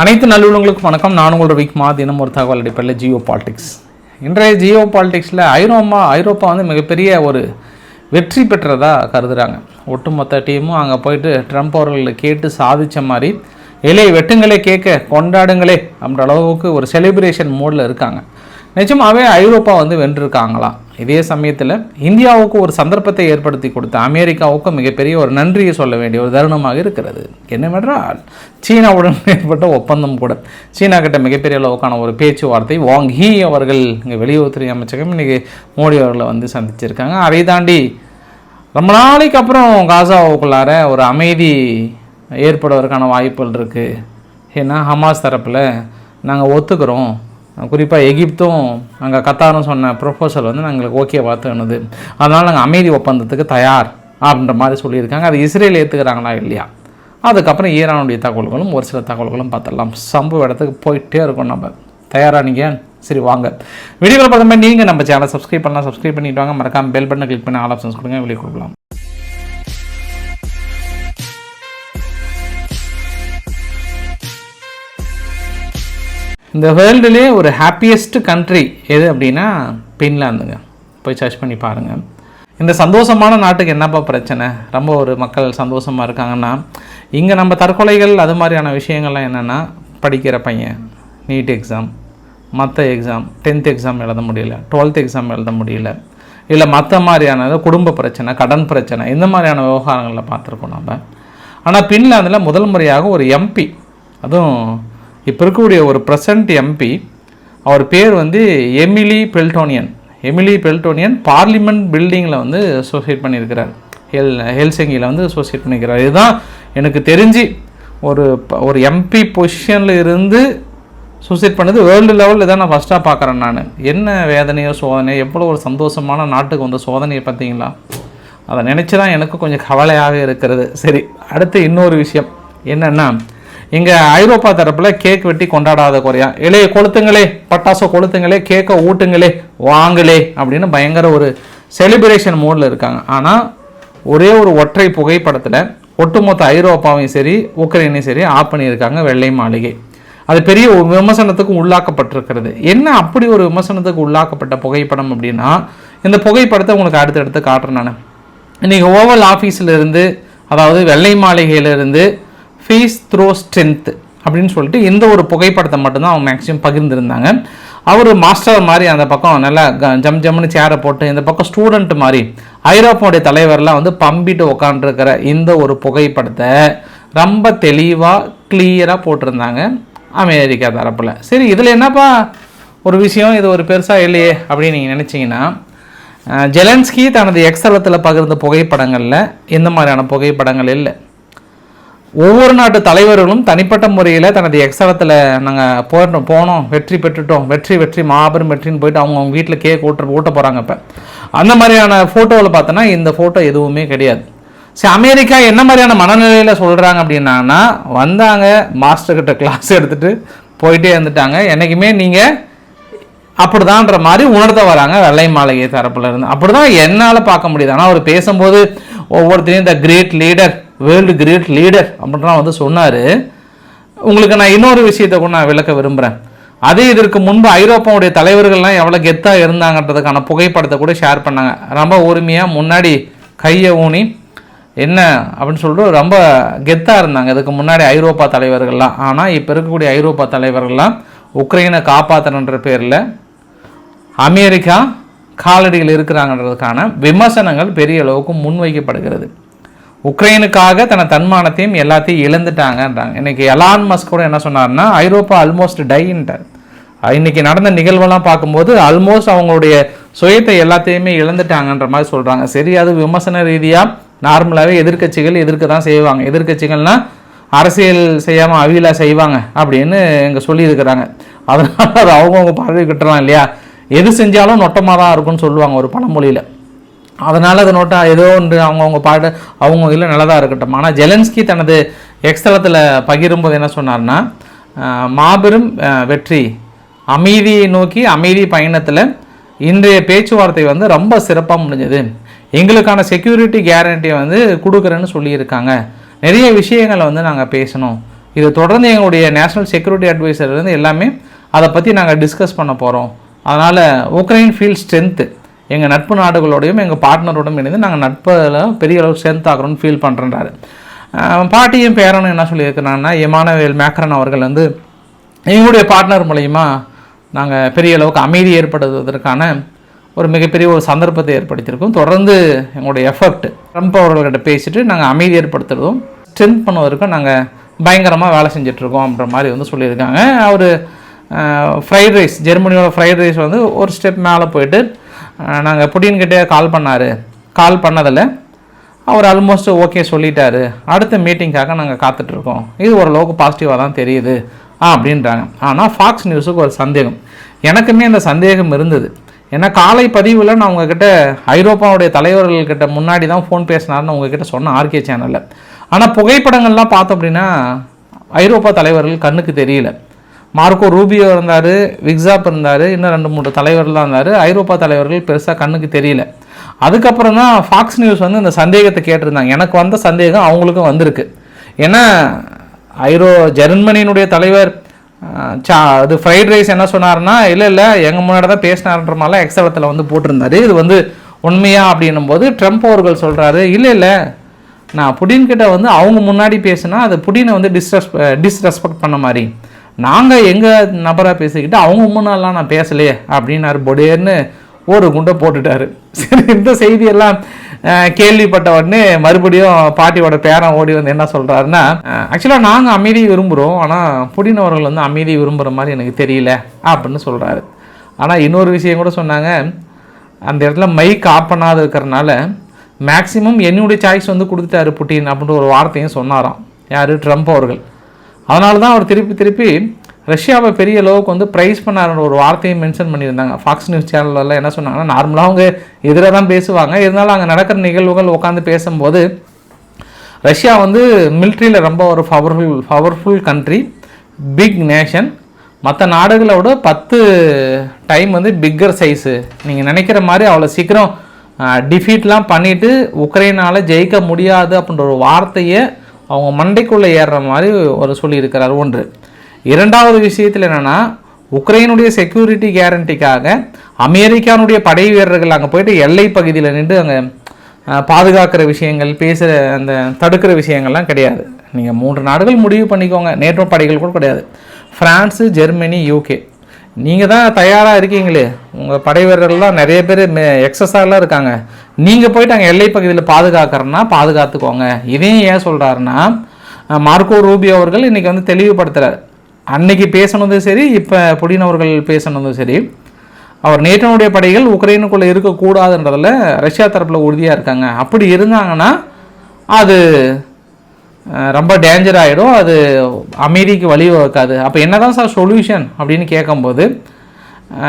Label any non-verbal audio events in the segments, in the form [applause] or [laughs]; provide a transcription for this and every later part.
அனைத்து நல்லுள்ளங்களுக்கும் வணக்கம். நான் உங்களோட விக்மா. தினம் ஒரு தகவல் அடிப்படையில் ஜியோ பாலிடிக்ஸ். இன்றைய ஜியோ பாலிடிக்ஸில் ஐரோமா ஐரோப்பா வந்து மிகப்பெரிய ஒரு வெற்றி பெற்றதா கருதுகிறாங்க ஒட்டுமொத்த டீமும் அங்கே போயிட்டு ட்ரம்ப் அவர்களை கேட்டு சாதித்த மாதிரி இலை வெட்டுங்களே கேட்க கொண்டாடுங்களே அப்படின்ற அளவுக்கு ஒரு செலிப்ரேஷன் மோடில் இருக்காங்க. நிஜமாகவே ஐரோப்பா வந்து வென்றிருக்காங்களாம் இதே சமயத்தில் இந்தியாவுக்கு ஒரு சந்தர்ப்பத்தை ஏற்படுத்தி கொடுத்த அமெரிக்காவுக்கு மிகப்பெரிய ஒரு நன்றியை சொல்ல வேண்டிய ஒரு தருணமாக இருக்கிறது. என்னவென்றால் சீனாவுடன் [laughs] ஏற்பட்ட ஒப்பந்தம் கூட சீனா கிட்ட மிகப்பெரிய அளவுக்கான ஒரு பேச்சுவார்த்தை வாங் ஹீ அவர்கள் இங்கே வெளியுறவுத்துறை அமைச்சகம் இன்றைக்கி மோடி அவர்களை வந்து சந்திச்சிருக்காங்க. அதை தாண்டி ரொம்ப நாளைக்கு அப்புறம் காசாவுக்குள்ளார ஒரு அமைதி ஏற்படுவதற்கான வாய்ப்புகள் இருக்குது ஏன்னா ஹமாஸ் தரப்பில் நாங்கள் ஒத்துக்கிறோம். குறிப்பாக எகிப்தும் அங்கே கத்தாரும் சொன்ன ப்ரொபோசல் வந்து நாங்களுக்கு ஓகே பார்த்துனது அதனால் நாங்கள் அமைதி ஒப்பந்தத்துக்கு தயார் அப்படின்ற மாதிரி சொல்லியிருக்காங்க. அது இஸ்ரேல் ஏற்றுக்கிறாங்களா இல்லையா? அதுக்கப்புறம் ஈரானுடைய தகவல்களும் ஒரு சில தகவல்களும் பார்த்துடலாம். சம்பவ இடத்துக்கு போயிட்டே இருக்கோம் நம்ம. தயாராக நீங்கள் சரி வாங்க. வீடியோவில் பார்க்கும்போது நீங்கள் நம்ம சேனலை சப்ஸ்கிரைப் பண்ணலாம். சப்ஸ்கிரைப் பண்ணிட்டு வாங்க. மறக்காமல் பெல் பட்டனை கிளிக் பண்ணி ஆல் ஆப்ஷன்ஸ் கொடுங்க. வெளியே கொடுக்கலாம். இந்த வேர்ல்டுலேயே ஒரு ஹாப்பியஸ்ட் கண்ட்ரி எது அப்படின்னா பின்லாந்துங்க. போய் சர்ச் பண்ணி பாருங்கள் இந்த சந்தோஷமான நாட்டுக்கு என்னப்பா பிரச்சனை? ரொம்ப ஒரு மக்கள் சந்தோஷமாக இருக்காங்கன்னா இங்கே நம்ம தற்கொலைகள் அது மாதிரியான விஷயங்கள்லாம் என்னென்னா படிக்கிற பையன் நீட் எக்ஸாம் மற்ற எக்ஸாம் டென்த் எக்ஸாம் எழுத முடியல டுவெல்த் எக்ஸாம் எழுத முடியல இல்லை மற்ற மாதிரியான குடும்ப பிரச்சனை கடன் பிரச்சனை இந்த மாதிரியான விவகாரங்களில் பார்த்துருக்கோம் நம்ம ஆனால் பின்லாந்தில் முதல் முறையாக ஒரு எம்பி அதுவும் இப்போ இருக்கக்கூடிய ஒரு ப்ரெசன்ட் எம்பி அவர் பேர் வந்து எமிலி பெல்டோனியன் எமிலி பெல்டோனியன் பார்லிமெண்ட் பில்டிங்கில் வந்து அசோசியேட் பண்ணியிருக்கிறார். ஹெல் ஹெல்சிங்கியில் வந்து அசோசியேட் பண்ணியிருக்கிறார். இதுதான் எனக்கு தெரிஞ்சு ஒரு ப- ஒரு எம்பி பொசிஷனில் இருந்து சூசைட் பண்ணது வேர்ல்டு லெவலில் தான் நான் ஃபஸ்ட்டாக பார்க்குறேன் நான். என்ன வேதனையோ சோதனையோ எவ்வளோ ஒரு சந்தோஷமான நாட்டுக்கு வந்த சோதனையை பார்த்தீங்களா? அதை நினச்சி தான் எனக்கு கொஞ்சம் கவலையாக இருக்கிறது. சரி அடுத்து இன்னொரு விஷயம். என்னென்னா இங்கே ஐரோப்பா தரப்பில் கேக் வெட்டி கொண்டாடாத குறையா. இளைய கொளுத்துங்களே பட்டாசு கொளுத்துங்களே கேக்கை ஊட்டுங்களே வாங்களே அப்படின்னு பயங்கர ஒரு செலிப்ரேஷன் மோடில் இருக்காங்க. ஆனால் ஒரே ஒரு ஒற்றை புகைப்படத்தில் ஒட்டுமொத்த ஐரோப்பாவையும் சரி உக்ரைனையும் சரி ஆஃப் பண்ணியிருக்காங்க வெள்ளை மாளிகை. அது பெரிய ஒரு விமர்சனத்துக்கு உள்ளாக்கப்பட்டிருக்கிறது. என்ன அப்படி ஒரு விமர்சனத்துக்கு உள்ளாக்கப்பட்ட புகைப்படம் அப்படின்னா இந்த புகைப்படத்தை உங்களுக்கு அடுத்தடுத்து காட்டுறேன் நான். இன்றைக்கி ஓவல் ஆஃபீஸில் இருந்து அதாவது வெள்ளை மாளிகையிலிருந்து ஃபீஸ் த்ரோ ஸ்ட்ரென்த் அப்படின்னு சொல்லிட்டு இந்த ஒரு புகைப்படத்தை மட்டும்தான் அவங்க மேக்ஸிமம் பகிர்ந்துருந்தாங்க. அவர் மாஸ்டர் மாதிரி அந்த பக்கம் நல்லா க- ஜம் ஜம்னு சேரை போட்டு இந்த பக்கம் ஸ்டூடெண்ட் மாதிரி ஐரோப்பாவுடைய தலைவர்லாம் வந்து பம்பிட்டு உக்காண்டிருக்கிற இந்த ஒரு புகைப்படத்தை ரொம்ப தெளிவாக கிளியராக போட்டிருந்தாங்க அமெரிக்கா தரப்பில். சரி இதில் என்னப்பா ஒரு விஷயம் இது ஒரு பெருசாக இல்லையே அப்படின்னு நீங்கள் நினச்சிங்கன்னா ஜெலன்ஸ்கி தனது எக்ஸலத்தில் பகிர்ந்த புகைப்படங்களில் இந்த மாதிரியான புகைப்படங்கள் இல்லை. ஒவ்வொரு நாட்டு தலைவர்களும் தனிப்பட்ட முறையில் தனது எக்ஸலத்தில் நாங்கள் போயிட்டோம் போனோம் வெற்றி பெற்றுட்டோம் வெற்றி வெற்றி மாபெரும் வெற்றின்னு போயிட்டு அவங்க அவங்க வீட்டில் கேக் ஊட்ட ஊட்ட போகிறாங்க இப்போ. அந்த மாதிரியான ஃபோட்டோவில் பார்த்தோன்னா இந்த ஃபோட்டோ எதுவுமே கிடையாது. சரி அமெரிக்கா என்ன மாதிரியான மனநிலையில் சொல்கிறாங்க அப்படின்னா வந்தாங்க மாஸ்டர்கிட்ட கிளாஸ் எடுத்துகிட்டு போயிட்டே இருந்துட்டாங்க. என்றைக்குமே நீங்கள் அப்படிதான்ற மாதிரி உணர்த்த வராங்க வெள்ளை மாளிகை தரப்புல இருந்து. அப்படிதான் என்னால் பார்க்க முடியுது. ஆனால் அவர் பேசும்போது ஒவ்வொருத்தரையும் இந்த great leader world great leader அப்படின்லாம் வந்து சொன்னார். உங்களுக்கு நான் இன்னொரு விஷயத்தை கூட நான் விளக்க விரும்புகிறேன் அதே இதற்கு முன்பு ஐரோப்பாவுடைய தலைவர்கள்லாம் எவ்வளோ கெத்தாக இருந்தாங்கன்றதுக்கான புகைப்படத்தை கூட ஷேர் பண்ணாங்க. ரொம்ப உரிமையாக முன்னாடி கையை ஊனி என்ன அப்படின்னு சொல்லிட்டு ரொம்ப கெத்தாக இருந்தாங்க. இதுக்கு முன்னாடி ஐரோப்பா தலைவர்கள்லாம். ஆனால் இப்போ இருக்கக்கூடிய ஐரோப்பா தலைவர்கள்லாம் உக்ரைனை காப்பாற்றணுன்ற பேரில் அமெரிக்கா காலடியில் இருக்கிறாங்கன்றதுக்கான விமர்சனங்கள் பெரிய அளவுக்கு முன்வைக்கப்படுகிறது. உக்ரைனுக்காக தன தன்மானத்தையும் எல்லாத்தையும் இழந்துட்டாங்கன்றாங்க. இன்றைக்கி எலான் மஸ்க் கூட என்ன சொன்னார்னா ஐரோப்பா ஆல்மோஸ்ட் டைன்ட்டார் இன்னைக்கு நடந்த நிகழ்வெல்லாம் பார்க்கும்போது ஆல்மோஸ்ட் அவங்களுடைய சுயத்தை எல்லாத்தையுமே இழந்துட்டாங்கன்ற மாதிரி சொல்கிறாங்க சரி அது விமர்சன ரீதியாக நார்மலாகவே எதிர்க்கட்சிகள் எதிர்க்க தான் செய்வாங்க. எதிர்கட்சிகள்னால் அரசியல் செய்யாமல் அவியலாக செய்வாங்க அப்படின்னு இங்கே சொல்லியிருக்கிறாங்க. அதனால் அது அவங்கவுங்க பார்வை கிட்டலாம் இல்லையா? எது செஞ்சாலும் நொட்டமாக தான் இருக்கும்னு சொல்லுவாங்க ஒரு பழமொழியில். அதனால் அது நோட்டா ஏதோ ஒன்று அவங்கவுங்க பாடு அவங்க இல்லை நல்லதாக இருக்கட்டும். ஆனால் ஜெலன்ஸ்கி தனது எக்ஸ்தலத்தில் பகிரும்போது என்ன சொன்னார்னா மாபெரும் வெற்றி. அமைதியை நோக்கி அமைதி பயணத்தில் இன்றைய பேச்சுவார்த்தை வந்து ரொம்ப சிறப்பாக முடிஞ்சது. எங்களுக்கான செக்யூரிட்டி கேரண்டியை வந்து கொடுக்குறேன்னு சொல்லியிருக்காங்க. நிறைய விஷயங்களை வந்து நாங்கள் பேசணும். இது தொடர்ந்து எங்களுடைய நேஷனல் செக்யூரிட்டி அட்வைசர்லேருந்து எல்லாமே அதை பற்றி நாங்கள் டிஸ்கஸ் பண்ண போகிறோம் அதனால் உக்ரைன் ஃபீல் ஸ்ட்ரென்த்து எங்கள் நட்பு நாடுகளோடையும் எங்கள் பார்ட்னரோடும் இணைந்து நாங்கள் நட்பில் பெரிய அளவு சேர்ந்தாக்குறோம்னு ஃபீல் பண்ணுறேன்றாரு பாட்டியும் பேரனும் என்ன சொல்லியிருக்கிறாங்கன்னா எமானவேல் மேக்ரன் அவர்கள் வந்து எங்களுடைய பார்ட்னர் மூலயமா நாங்கள் பெரிய அளவுக்கு அமைதி ஏற்படுவதற்கான ஒரு மிகப்பெரிய ஒரு சந்தர்ப்பத்தை ஏற்படுத்தியிருக்கோம். தொடர்ந்து எங்களுடைய எஃபர்ட் ட்ரம்ப் அவர்கள்கிட்ட பேசிட்டு நாங்கள் அமைதி ஏற்படுத்துறதும் ஸ்ட்ரென்த் பண்ணுவதற்கும் நாங்கள் பயங்கரமாக வேலை செஞ்சிட்ருக்கோம் அப்படின்ற மாதிரி வந்து சொல்லியிருக்காங்க. அவர் ஃப்ரைட் ரைஸ் ஜெர்மனியோட ஃப்ரைட் ரைஸ் வந்து ஒரு ஸ்டெப் மேலே போயிட்டு நாங்கள் புட்டின்கிட்டே கால் பண்ணார். கால் பண்ணதில் அவர் ஆல்மோஸ்ட் ஓகே சொல்லிட்டாரு. அடுத்த மீட்டிங்காக நாங்கள் காத்துட்ருக்கோம். இது ஓரளவுக்கு பாசிட்டிவாக தான் தெரியுது ஆ அப்படின்றாங்க. ஆனால் ஃபாக்ஸ் நியூஸுக்கு ஒரு சந்தேகம். எனக்குமே அந்த சந்தேகம் இருந்தது. ஏன்னா காலை பதிவில் நான் உங்ககிட்ட ஐரோப்பாவுடைய தலைவர்கள்கிட்ட முன்னாடி தான் ஃபோன் பேசினார்னு உங்ககிட்ட சொன்னேன் ஆர்கே சேனலில் ஆனால் புகைப்படங்கள்லாம் பார்த்தோம் அப்படின்னா ஐரோப்பா தலைவர்கள் கண்ணுக்கு தெரியல. மார்க்கோ ரூபியோ இருந்தார் விக்ஸாப் இருந்தார் இன்னும் ரெண்டு மூணு தலைவர்லாம் இருந்தார். ஐரோப்பா தலைவர்கள் பெருசாக கண்ணுக்கு தெரியல. அதுக்கப்புறம் தான் ஃபாக்ஸ் நியூஸ் வந்து இந்த சந்தேகத்தை கேட்டிருந்தாங்க. எனக்கு வந்த சந்தேகம் அவங்களுக்கும் வந்திருக்கு. ஏன்னா ஐரோ ஜெர்மனியினுடைய தலைவர் சா அது ஃப்ரைட் ரைஸ் என்ன சொன்னார்னா இல்லை இல்லை எங்கள் முன்னாடி தான் பேசினார்ன்ற மாதிரிலாம் எக்ஸலத்தில் வந்து போட்டிருந்தாரு. இது வந்து உண்மையா? அப்படின்னும் போது ட்ரம்ப் அவர்கள் சொல்கிறாரு இல்லை இல்லை நான் புடின்கிட்ட வந்து அவங்க முன்னாடி பேசினா அது புடினை வந்து டிஸ்ரெஸ் டிஸ்ரெஸ்பெக்ட் பண்ண மாதிரி. நாங்கள் எங்கள் நபராக பேசிக்கிட்டு அவங்க முன்னாலாம் நான் பேசலையே அப்படின்னாரு. பொடேர்னு ஒரு குண்டை போட்டுட்டாரு. சரி இந்த செய்தியெல்லாம் கேள்விப்பட்ட உடனே மறுபடியும் பாட்டியோட பேரன் ஓடி வந்து என்ன சொல்கிறாருன்னா ஆக்சுவலாக நாங்கள் அமைதியை விரும்புகிறோம் ஆனால் புடினவர்கள் வந்து அமைதியை விரும்புகிற மாதிரி எனக்கு தெரியல அப்படின்னு சொல்கிறாரு ஆனால் இன்னொரு விஷயம் கூட சொன்னாங்க. அந்த இடத்துல மைக் ஆஃப் பண்ணாத இருக்கிறனால மேக்ஸிமம் என்னுடைய சாய்ஸ் வந்து கொடுத்துட்டாரு புட்டின் அப்படின்ற ஒரு வார்த்தையும் சொன்னாராம். யார்? ட்ரம்ப் அவர்கள். அதனால தான் அவர் திருப்பி திருப்பி ரஷ்யாவை பெரிய அளவுக்கு வந்து ப்ரைஸ் பண்ணாருன்ற ஒரு வார்த்தையை மென்ஷன் பண்ணியிருந்தாங்க. ஃபாக்ஸ் நியூஸ் சேனல்லாம் என்ன சொன்னாங்கன்னா நார்மலாக அவங்க எதிராக தான் பேசுவாங்க. இருந்தாலும் அங்கே நடக்கிற நிகழ்வுகள் உட்காந்து பேசும்போது ரஷ்யா வந்து மிலிட்ரியில் ரொம்ப ஒரு powerful powerful country big nation மற்ற நாடுகளோட பத்து டைம் வந்து பிக்கர் சைஸு நீங்கள் நினைக்கிற மாதிரி அவ்வளோ சீக்கிரம் டிஃபீட்லாம் பண்ணிவிட்டு உக்ரைனால் ஜெயிக்க முடியாது அப்படின்ற ஒரு வார்த்தையை அவங்க மண்டைக்குள்ளே ஏறுற மாதிரி ஒரு சொல்லியிருக்கிறார் ஒன்று. இரண்டாவது விஷயத்தில் என்னென்னா உக்ரைனுடைய செக்யூரிட்டி கேரண்டிக்காக அமெரிக்கானுடைய படை வீரர்கள் அங்கே போயிட்டு எல்லை பகுதியில் நின்று அங்கே பாதுகாக்கிற விஷயங்கள் பேசுகிற அந்த தடுக்கிற விஷயங்கள்லாம் கிடையாது. நீங்கள் மூன்று நாடுகள் முடிவு பண்ணிக்கோங்க. நேட்டோ படைகள் கூட கிடையாது. ஃப்ரான்ஸு ஜெர்மனி யூகே நீங்கள் தான் தயாராக இருக்கீங்களே. உங்கள் படை வீரர்கள்லாம் நிறைய பேர் எக்ஸஸாலாம் இருக்காங்க. நீங்கள் போயிட்டு அங்கே எல்லை பகுதியில் பாதுகாக்கிறன்னா பாதுகாத்துக்கோங்க. இதையும் ஏன் சொல்கிறாருன்னா மார்க்கோ ரூபியோ அவர்கள் இன்றைக்கி வந்து தெளிவுபடுத்துகிறார் அன்னைக்கு பேசினதும் சரி இப்போ புடின் அவர்கள் பேசினதும் சரி அவர் நேற்றனுடைய படைகள் உக்ரைனுக்குள்ளே இருக்கக்கூடாதுன்றதில் ரஷ்யா தரப்பில் உறுதியாக இருக்காங்க. அப்படி இருந்தாங்கன்னா அது ரொம்ப டேஞ்சர் ஆகிடும் அது அமைதிக்கு வழிவகுக்காது அப்போ என்னதான் சார் சொல்யூஷன் அப்படின்னு கேட்கும்போது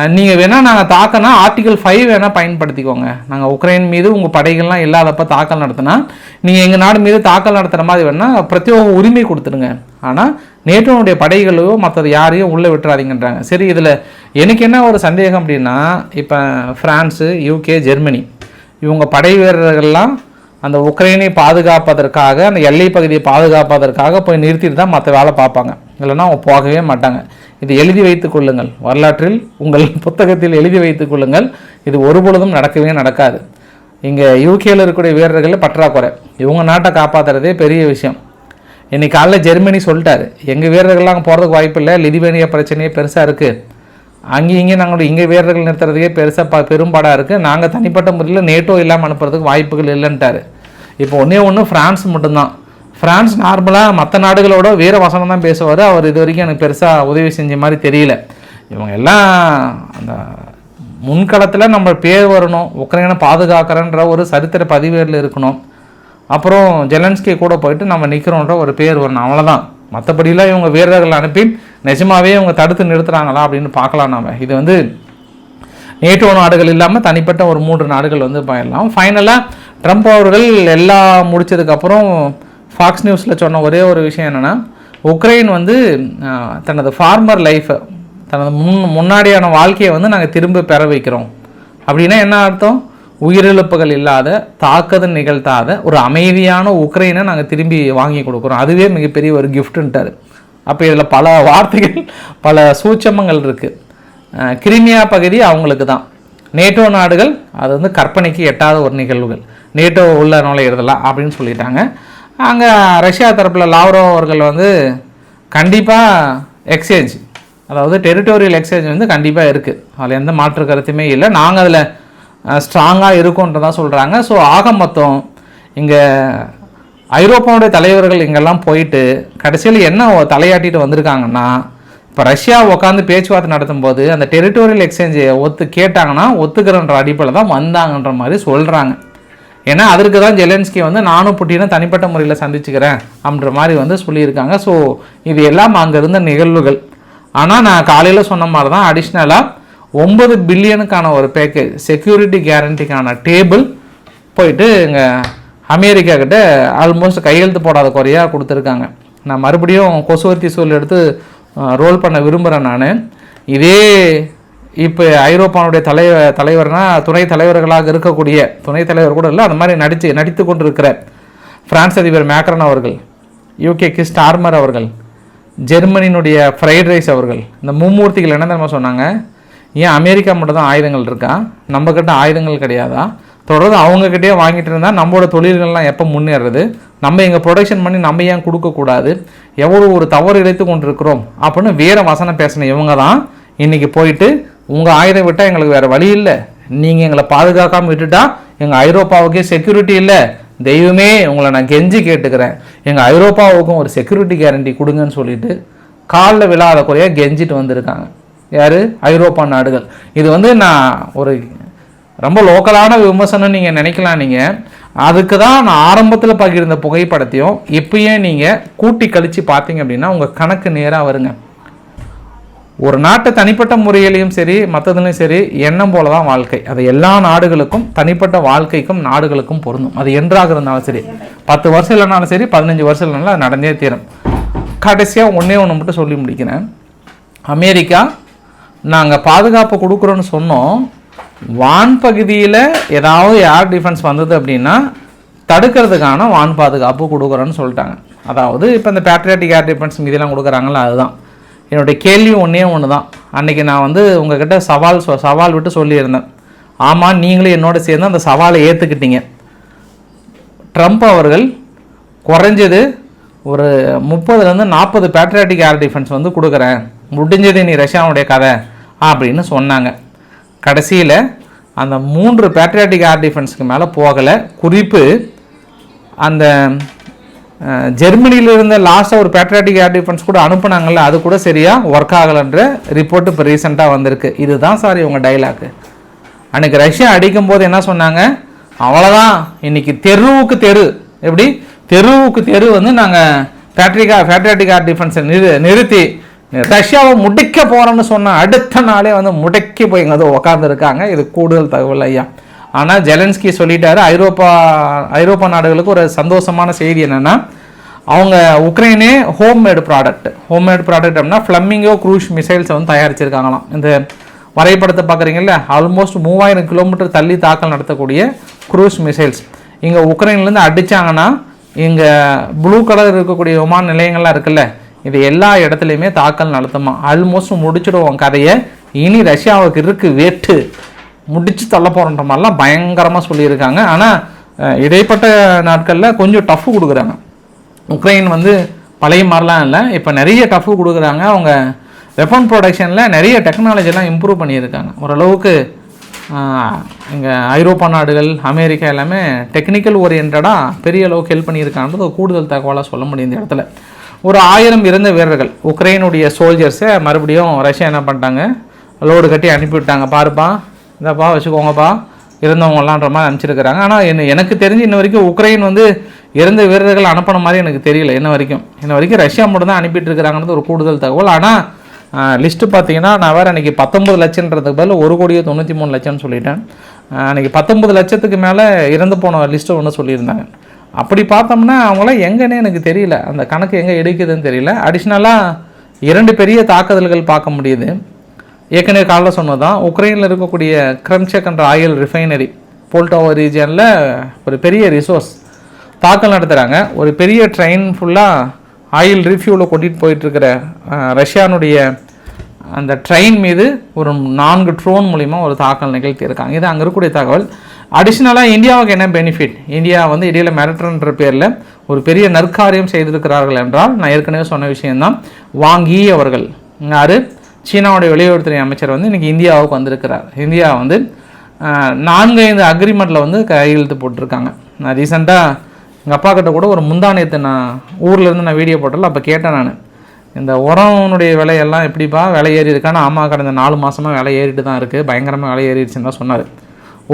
நீங்கள் வேணால் நாங்கள் தாக்கனா ஆர்டிகல் ஃபைவ் வேணால் பயன்படுத்திக்கோங்க. நாங்கள் உக்ரைன் மீது உங்கள் படைகள்லாம் இல்லாதப்ப தாக்கல் நடத்தினா நீங்கள் எங்கள் நாடு மீது தாக்கல் நடத்துகிற மாதிரி வேணால் பிரத்யேக உரிமை கொடுத்துருங்க ஆனால் நேட்டோனுடைய படைகளையோ மற்றது யாரையும் உள்ளே விட்டுறாதீங்கன்றாங்க. சரி இதில் எனக்கு என்ன ஒரு சந்தேகம் அப்படின்னா இப்போ ஃப்ரான்ஸு யூகே ஜெர்மனி இவங்க படை வீரர்கள்லாம் அந்த உக்ரைனை பாதுகாப்பதற்காக அந்த எல்லை பகுதியை பாதுகாப்பதற்காக போய் நிறுத்திட்டு தான் மற்ற வேலை பார்ப்பாங்க. இல்லைன்னா அவங்க போகவே மாட்டாங்க. இது எழுதி வைத்துக் கொள்ளுங்கள். வரலாற்றில் உங்கள் [laughs] புத்தகத்தில் எழுதி வைத்துக் கொள்ளுங்கள். இது ஒருபொழுதும் நடக்கவே நடக்காது. இங்கே யூகேயில் இருக்கக்கூடிய வீரர்கள் பற்றாக்குறை. இவங்க நாட்டை காப்பாற்றுறதே பெரிய விஷயம். இன்றைக்கி காலைல ஜெர்மனி சொல்லிட்டாரு. எங்கள் வீரர்கள்லாம் அங்கே போகிறதுக்கு வாய்ப்பு இல்லை. லிதிவேனியா பிரச்சனையே பெருசாக இருக்குது அங்கேயும் இங்கே நாங்கள் இங்கே வீரர்கள் நிறுத்துறதுக்கே பெருசாக ப பெரும்பாடாக இருக்குது நாங்கள் தனிப்பட்ட முறையில் நேட்டோ இல்லாமல் அனுப்புறதுக்கு வாய்ப்புகள் இல்லைன்ட்டாரு. இப்போ ஒன்றே ஒன்று ஃப்ரான்ஸ் மட்டும்தான். ஃப்ரான்ஸ் நார்மலாக மற்ற நாடுகளோட வீர வசனம் தான் பேசுவார். அவர் இது வரைக்கும் எனக்கு பெருசாக உதவி செஞ்ச மாதிரி தெரியல. இவங்க எல்லாம் அந்த முன்களத்தில் நம்ம பேர் வரணும் உக்ரைனை பாதுகாக்கிறன்ற ஒரு சரித்திர பதிவேடில் இருக்கணும். அப்புறம் ஜெலன்ஸ்கி கூட போயிட்டு நம்ம நிற்கிறோன்ற ஒரு பேர் வரணும். அவ்வளோதான் மற்றபடிலாம் இவங்க வீரர்கள் அனுப்பி நிஜமாகவே இவங்க தடுத்து நிறுத்துகிறாங்களா அப்படின்னு பார்க்கலாம் நாம். இது வந்து நேட்டோ நாடுகள் இல்லாமல் தனிப்பட்ட ஒரு மூன்று நாடுகள் வந்து பயணலாம் ஃபைனலாக ட்ரம்ப் அவர்கள் எல்லாம் முடித்ததுக்கப்புறம் ஃபாக்ஸ் நியூஸில் சொன்ன ஒரே ஒரு விஷயம் என்னென்னா உக்ரைன் வந்து தனது ஃபார்மர் லைஃப்பை தனது முன் முன்னாடியான வாழ்க்கையை வந்து நாங்கள் திரும்ப பெற வைக்கிறோம். அப்படின்னா என்ன அர்த்தம்? உயிரிழப்புகள் இல்லாத தாக்குதல் நிகழ்த்தாத ஒரு அமைதியான உக்ரைனை நாங்கள் திரும்பி வாங்கி கொடுக்குறோம். அதுவே மிகப்பெரிய ஒரு கிஃப்ட்டுன்ட்டார் அப்போ இதில் பல வார்த்தைகள் பல சூட்சமங்கள் இருக்குது கிரிமியா பகுதி அவங்களுக்கு தான் நேட்டோ நாடுகள் அது வந்து கற்பனைக்கு எட்டாத ஒரு நிகழ்வுகள். நேட்டோ உள்ள நுழையிறதெல்லாம் அப்படின்னு சொல்லிட்டாங்க. அங்கே ரஷ்யா தரப்பில் லாவ்ரோ அவர்கள் வந்து கண்டிப்பாக எக்ஸ்சேஞ்ச் அதாவது டெரிட்டோரியல் எக்ஸ்சேஞ்ச் வந்து கண்டிப்பாக இருக்குது அதில் எந்த மாற்று கருத்துமே இல்லை. நாங்கள் அதில் ஸ்ட்ராங்காக இருக்கோன்றதான் சொல்கிறாங்க ஸோ ஆக மொத்தம் இங்கே ஐரோப்பாவுடைய தலைவர்கள் இங்கெல்லாம் போயிட்டு கடைசியில் என்ன தலையாட்டிட்டு வந்திருக்காங்கன்னா இப்போ ரஷ்யா உட்காந்து பேச்சுவார்த்தை நடத்தும்போது அந்த டெரிட்டோரியல் எக்ஸ்சேஞ்சை ஒத்து கேட்டாங்கன்னா ஒத்துக்கிறன்ற அடிப்படையில் தான் வந்தாங்கன்ற மாதிரி சொல்கிறாங்க ஏன்னா அதற்கு தான் ஜெலன்ஸ்கி வந்து நானும் புட்டினும் தனிப்பட்ட முறையில் சந்திச்சுக்கிறேன் அப்படின்ற மாதிரி வந்து சொல்லியிருக்காங்க. ஸோ இது எல்லாம் அங்கே இருந்த நிகழ்வுகள். ஆனால் நான் காலையில் சொன்ன மாதிரி தான் அடிஷ்னலாக ஒன்பது பில்லியனுக்கான ஒரு பேக்கேஜ் செக்யூரிட்டி கேரண்டிக்கான டேபிள் போயிட்டு இங்கே அமெரிக்கா கிட்ட ஆல்மோஸ்ட் கையெழுத்து போடாத குறையாக கொடுத்துருக்காங்க. நான் மறுபடியும் கொசுவர்த்தி சூழல் எடுத்து ரோல் பண்ண விரும்புகிறேன் நான். இதே இப்போ ஐரோப்பாவுடைய தலை தலைவர்னால் துணை தலைவர்களாக இருக்கக்கூடிய துணை தலைவர் கூட இல்லை அந்த மாதிரி நடித்து நடித்து கொண்டு இருக்கிற பிரான்ஸ் அதிபர் மேக்ரன் அவர்கள் யூகேக்கு ஸ்டார்மர் அவர்கள் ஜெர்மனியினுடைய ஃப்ரைட் ரைஸ் அவர்கள் இந்த மும்மூர்த்திகள் என்ன தெரியுமா சொன்னாங்க. ஏன் அமெரிக்கா மட்டும் தான் ஆயுதங்கள் இருக்கா? நம்மக்கிட்ட ஆயுதங்கள் கிடையாதா? தொடர்ந்து அவங்கக்கிட்டே வாங்கிட்டு இருந்தால் நம்மளோட தொழில்கள்லாம் எப்போ முன்னேறது? நம்ம எங்கள் ப்ரொடக்ஷன் பண்ணி நம்ம ஏன் கொடுக்கக்கூடாது? எவ்வளோ ஒரு தவறு இழைத்து கொண்டிருக்கிறோம் அப்படின்னு வேற வசனம் பேசின இவங்க தான் இன்றைக்கி போயிட்டு உங்கள் ஆயுதம் விட்டால் எங்களுக்கு வேறு வழி இல்லை. நீங்கள் எங்களை பாதுகாக்காமல் விட்டுட்டா எங்கள் ஐரோப்பாவுக்கே செக்யூரிட்டி இல்லை. தெய்வமே உங்களை நான் கெஞ்சி கேட்டுக்கிறேன். எங்கள் ஐரோப்பாவுக்கும் ஒரு செக்யூரிட்டி கேரண்டி கொடுங்கன்னு சொல்லிட்டு காலில் விழாத குறையாக கெஞ்சிட்டு வந்திருக்காங்க. யார்? ஐரோப்பா நாடுகள். இது வந்து நான் ஒரு ரொம்ப லோக்கலான விமர்சனம் நீங்கள் நினைக்கலாம் நீங்கள் அதுக்கு தான் நான் ஆரம்பத்தில் பகிர்ந்த புகைப்படத்தையும் இப்பயே நீங்கள் கூட்டி கழித்து பார்த்தீங்க அப்படின்னா உங்கள் கணக்கு நேராக வருங்க. ஒரு நாட்டை தனிப்பட்ட முறையிலையும் சரி மற்றதுலையும் சரி எண்ணம் போல தான் வாழ்க்கை. அது எல்லா நாடுகளுக்கும் தனிப்பட்ட வாழ்க்கைக்கும் நாடுகளுக்கும் பொருந்தும். அது என்றாக இருந்தாலும் சரி. பத்து வருஷம் இல்லைனாலும் சரி பதினஞ்சு வருஷம் இல்லைனாலும் அது நடந்தே தீரும். கடைசியாக ஒன்றே ஒன்று மட்டும் சொல்லி முடிக்கிறேன். அமெரிக்கா நாங்கள் பாதுகாப்பு கொடுக்குறோன்னு சொன்னோம். வான் பகுதியில் ஏதாவது ஏர் டிஃபென்ஸ் வந்தது அப்படின்னா தடுக்கிறதுக்கான வான் பாதுகாப்பு கொடுக்குறோன்னு சொல்லிட்டாங்க. அதாவது இப்போ இந்த பேட்ரியாட்டிக் ஏர் டிஃபென்ஸ் மீதிலாம் கொடுக்குறாங்களா அதுதான். என்னுடைய கேள்வி ஒன்றே ஒன்று தான் அன்றைக்கி நான் வந்து உங்ககிட்ட சவால் சொ சவால் விட்டு சொல்லியிருந்தேன். ஆமாம் நீங்களும் என்னோட சேர்ந்து அந்த சவாலை ஏற்றுக்கிட்டீங்க ட்ரம்ப் அவர்கள் குறைஞ்சது ஒரு முப்பதுலேருந்து நாற்பது பேட்ரியாட்டிக் ஏர் டிஃபென்ஸ் வந்து கொடுக்குறேன். முடிஞ்சது நீ ரஷ்யாவுடைய கதை அப்படின்னு சொன்னாங்க. கடைசியில் அந்த மூன்று பேட்ரியாட்டிக் ஏர் டிஃபென்ஸ்க்கு மேலே போகலை. குறிப்பு அந்த ஜெர்மனியில் இருந்த லாஸ்ட்டாக ஒரு பேட்ரியாட்டிக் ஏர் டிஃபென்ஸ் கூட அனுப்புனாங்கல்ல அது கூட சரியாக ஒர்க் ஆகலைன்ற ரிப்போர்ட் இப்போ ரீசெண்டாக வந்திருக்கு. இதுதான் சார் இவங்க டைலாக்கு அன்றைக்கி ரஷ்யா அடிக்கும் போது என்ன சொன்னாங்க? அவ்வளோதான் இன்னைக்கு தெருவுக்கு தெரு. எப்படி? தெருவுக்கு தெரு வந்து நாங்கள் பேட்ரிகா பேட்ரியாட்டிக் ஏர் டிஃபென்ஸை நிறு நிறுத்தி ரஷ்யாவை முடிக்க போகிறோம்னு சொன்ன அடுத்த நாளே வந்து முடக்கி போய் இங்கே வந்து உக்காந்துருக்காங்க. இது கூடுதல் தகவல் ஐயா. ஆனால் ஜெலன்ஸ்கி சொல்லிட்டாரு ஐரோப்பா ஐரோப்பா நாடுகளுக்கு ஒரு சந்தோஷமான செய்தி என்னென்னா அவங்க உக்ரைனே ஹோம்மேடு ப்ராடக்ட் ஹோம்மேடு ப்ராடக்ட் அப்படின்னா ஃப்ளம்மிங்கோ க்ரூஷ் மிசைல்ஸை வந்து தயாரிச்சிருக்காங்களாம். இந்த வரைபடத்தை பார்க்குறீங்கல்ல ஆல்மோஸ்ட் மூவாயிரம் கிலோமீட்டர் தள்ளி தாக்கல் நடத்தக்கூடிய க்ரூஸ் மிசைல்ஸ் இங்கே உக்ரைன்லேருந்து அடித்தாங்கன்னா இங்கே ப்ளூ கலர் இருக்கக்கூடிய விமான நிலையங்கள்லாம் இருக்குல்ல இது எல்லா இடத்துலையுமே தாக்கல் நடத்துமா? ஆல்மோஸ்ட் முடிச்சிடுவோம் கதையை. இனி ரஷ்யாவுக்கு இருக்கு வேட்டு முடிச்சு தள்ள போகிறன்ற மாதிரிலாம் பயங்கரமாக சொல்லியிருக்காங்க. ஆனால் இடைப்பட்ட நாட்களில் கொஞ்சம் டஃப் கொடுக்குறாங்க. உக்ரைன் வந்து பழைய மாதிரிலாம் இல்லை. இப்போ நிறைய டஃப் கொடுக்குறாங்க. அவங்க வெப்பன் ப்ரொடக்ஷனில் நிறைய டெக்னாலஜிலாம் இம்ப்ரூவ் பண்ணியிருக்காங்க. ஓரளவுக்கு இங்கே ஐரோப்பா நாடுகள் அமெரிக்கா எல்லாமே டெக்னிக்கல் ஓரியன்டாக பெரிய அளவுக்கு ஹெல்ப் பண்ணியிருக்கான்றது கூடுதல் தகவலாக சொல்ல முடியும் இந்த இடத்துல. ஒரு ஆயிரம் இறந்த வீரர்கள் உக்ரைனுடைய சோல்ஜர்ஸை மறுபடியும் ரஷ்யா என்ன பண்ணிட்டாங்க? லோடு கட்டி அனுப்பிவிட்டாங்க. பாருப்பா இந்தப்பா வச்சுக்கோங்கப்பா இறந்தவங்களான்ற மாதிரி அனுப்பிச்சிருக்கிறாங்க. ஆனால் என்ன எனக்கு தெரிஞ்சு இன்ன வரைக்கும் உக்ரைன் வந்து இறந்த வீரர்கள் அனுப்பின மாதிரி எனக்கு தெரியல இன்ன வரைக்கும். இன்ன வரைக்கும் ரஷ்யா மட்டும் தான் அனுப்பிட்டு இருக்கிறாங்கன்றது ஒரு கூடுதல் தகவல். ஆனால் லிஸ்ட்டு பார்த்தீங்கன்னா நான் வேறு அன்றைக்கி பத்தொம்பது லட்சன்றதுக்கு பதில் ஒரு கோடியே தொண்ணூற்றி மூணு லட்சம்னு சொல்லிட்டேன். அன்றைக்கி பத்தொம்பது லட்சத்துக்கு மேலே இறந்து போன லிஸ்ட்டு ஒன்று சொல்லியிருந்தாங்க. அப்படி பார்த்தோம்னா அவங்களாம் எங்கன்னே எனக்கு தெரியல. அந்த கணக்கு எங்கே எடுக்குதுன்னு தெரியல. அடிஷ்னலாக இரண்டு பெரிய தாக்குதல்கள் பார்க்க முடியுது. ஏற்கனவே காலைல சொன்னதான் உக்ரைனில் இருக்கக்கூடிய கிரம்செக் என்ற ஆயில் ரிஃபைனரி போல்டோவா ரீஜியனில் ஒரு பெரிய ரிசோர்ஸ் தாக்கல் நடத்துகிறாங்க ஒரு பெரிய ட்ரெயின் ஃபுல்லாக ஆயில் ரிஃப்யூவில் கொட்டிகிட்டு போயிட்டுருக்கிற ரஷ்யானுடைய அந்த ட்ரெயின் மீது ஒரு நான்கு ட்ரோன் மூலிமா ஒரு தாக்கல் நிகழ்த்தியிருக்காங்க. இது அங்கே இருக்கக்கூடிய தகவல். அடிஷ்னலாக இந்தியாவுக்கு என்ன பெனிஃபிட் இந்தியா வந்து இடையில் மிரட்டுன்ற பேரில் ஒரு பெரிய நற்காரியம் செய்திருக்கிறார்கள் என்றால் நான் ஏற்கனவே சொன்ன விஷயம்தான். வாங்கி அவர்கள். யார்? சீனாவுடைய வெளியுறவுத்துறை அமைச்சர் வந்து இன்றைக்கி இந்தியாவுக்கு வந்திருக்கிறார். இந்தியா வந்து நான்கு ஐந்து அக்ரிமெண்ட்டில் வந்து கையெழுத்து போட்டிருக்காங்க. நான் ரீசெண்டாக எங்கள் அப்பா கிட்ட கூட ஒரு முந்தானியத்தை நான் ஊர்லேருந்து நான் வீடியோ போட்டல அப்போ கேட்டேன் நான். இந்த உரம்னுடைய விலையெல்லாம் எப்படிப்பா விலை ஏறி இருக்கான்னு ஆமாம் கடந்த நாலு மாதமாக விலை ஏறிட்டு தான் இருக்குது பயங்கரமாக விலை ஏறிடுச்சுன்னு தான் சொன்னார்.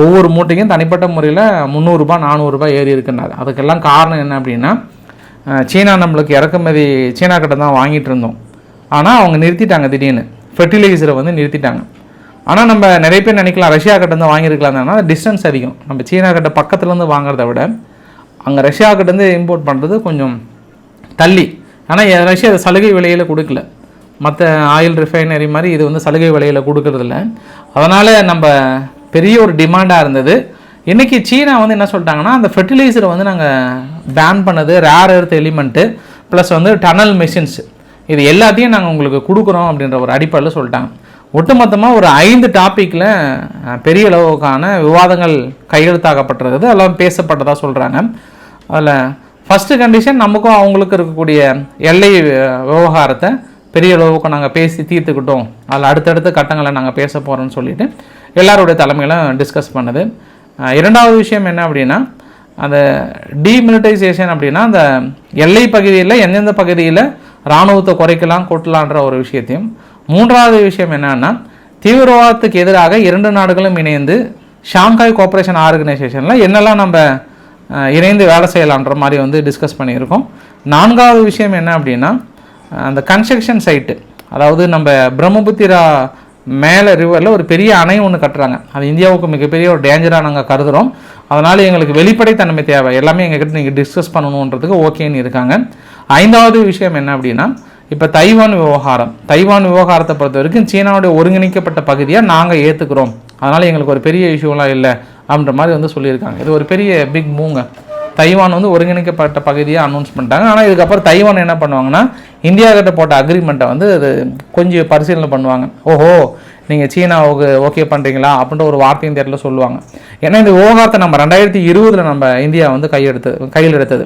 ஒவ்வொரு மூட்டைக்கும் தனிப்பட்ட முறையில் முந்நூறுரூபா நானூறுரூபா ஏறி இருக்குன்னாரு. அதுக்கெல்லாம் காரணம் என்ன அப்படின்னா சீனா நம்மளுக்கு இறக்குமதி சீனா கிட்ட தான் வாங்கிட்டு இருந்தோம். ஆனால் அவங்க நிறுத்திட்டாங்க திடீர்னு. ஃபெர்டிலைசரை வந்து நிறுத்திட்டாங்க. ஆனால் நம்ம நிறைய பேர் நினைக்கலாம் ரஷ்யா கிட்ட இருந்து வாங்கியிருக்கலாம். டிஸ்டன்ஸ் அதிகம். நம்ம சீனா கிட்ட பக்கத்துலேருந்து வாங்குறத விட அங்கே ரஷ்யா கிட்டேருந்து இம்போர்ட் பண்ணுறது கொஞ்சம் தள்ளி. ஆனால் ரஷ்யா அதை சலுகை விலையில் கொடுக்கல. மற்ற ஆயில் ரிஃபைனரி மாதிரி இது வந்து சலுகை விலையில் கொடுக்கறதில்ல. அதனால் நம்ம பெரிய ஒரு டிமாண்டாக இருந்தது. இன்றைக்கி சீனா வந்து என்ன சொல்லிட்டாங்கன்னா அந்த ஃபெர்டிலைசரை வந்து நாங்கள் பேன் பண்ணது ரேர் எர்த் எலிமெண்ட்டு ப்ளஸ் வந்து டனல் மிஷின்ஸ் இது எல்லாத்தையும் நாங்கள் உங்களுக்கு கொடுக்குறோம் அப்படின்ற ஒரு அடிப்படையில் சொல்லிட்டாங்க. ஒட்டுமொத்தமாக ஒரு ஐந்து டாப்பிக்கில் பெரிய அளவுக்கான விவாதங்கள் கையெழுத்தாக்கப்பட்டிருக்குது எல்லாம் பேசப்பட்டதாக சொல்கிறாங்க அதில் ஃபஸ்ட்டு கண்டிஷன் நமக்கும் அவங்களுக்கும் இருக்கக்கூடிய எல்லை விவகாரத்தை பெரிய அளவுக்கு நாங்கள் பேசி தீர்த்துக்கிட்டோம். அதில் அடுத்தடுத்த கட்டங்களை நாங்கள் பேச போகிறோம்னு சொல்லிட்டு எல்லாருடைய தலைமையிலும் டிஸ்கஸ் பண்ணுது. இரண்டாவது விஷயம் என்ன அப்படின்னா அந்த டிமிலிட்டைசேஷன் அப்படின்னா அந்த எல்லை பகுதியில் எந்தெந்த பகுதியில் இராணுவத்தை குறைக்கலாம் கூட்டலான்ற ஒரு விஷயத்தையும். மூன்றாவது விஷயம் என்னன்னா தீவிரவாதத்துக்கு எதிராக இரண்டு நாடுகளும் இணைந்து ஷாங்காய் கோஆப்ரேஷன் ஆர்கனைசேஷனில் என்னெல்லாம் நம்ம இணைந்து வேலை செய்யலான்ற மாதிரி வந்து டிஸ்கஸ் பண்ணியிருக்கோம். நான்காவது விஷயம் என்ன அப்படின்னா அந்த கன்ஸ்ட்ரக்ஷன் சைட்டு அதாவது நம்ம பிரம்மபுத்திரா மேலே ரிவரில் ஒரு பெரிய அணை ஒன்று கட்டுறாங்க. அது இந்தியாவுக்கு மிகப்பெரிய ஒரு டேஞ்சராக நாங்கள் கருதுகிறோம் அதனால் எங்களுக்கு வெளிப்படைத்தன்மை தேவை. எல்லாமே எங்ககிட்ட நீங்கள் டிஸ்கஸ் பண்ணணுன்றதுக்கு ஓகேன்னு இருக்காங்க. ஐந்தாவது விஷயம் என்ன அப்படின்னா இப்போ தைவான் விவகாரம். தைவான் விவகாரத்தை பொறுத்த வரைக்கும் சீனாவுடைய ஒருங்கிணைக்கப்பட்ட பகுதியாக நாங்கள் ஏற்றுக்கிறோம் அதனால் எங்களுக்கு ஒரு பெரிய இஷ்யூலாம் இல்லை அப்படின்ற மாதிரி வந்து சொல்லியிருக்காங்க. இது ஒரு பெரிய பிக் மூங்க. தைவான் வந்து ஒருங்கிணைக்கப்பட்ட பகுதியாக அனௌன்ஸ் பண்ணிட்டாங்க. ஆனால் இதுக்கப்புறம் தைவான் என்ன பண்ணுவாங்கன்னா இந்தியா கிட்ட போட்ட அக்ரிமெண்ட்டை வந்து அது கொஞ்சம் பரிசீலனை பண்ணுவாங்க. ஓஹோ நீங்கள் சீனாவுக்கு ஓகே பண்ணுறீங்களா அப்படின்ற ஒரு வார்த்தையும் தெரியல சொல்லுவாங்க. ஏன்னா இந்த விவகாரத்தை நம்ம ரெண்டாயிரத்தி இருபதில் நம்ம இந்தியா வந்து கையெடுத்து கையில் எடுத்தது.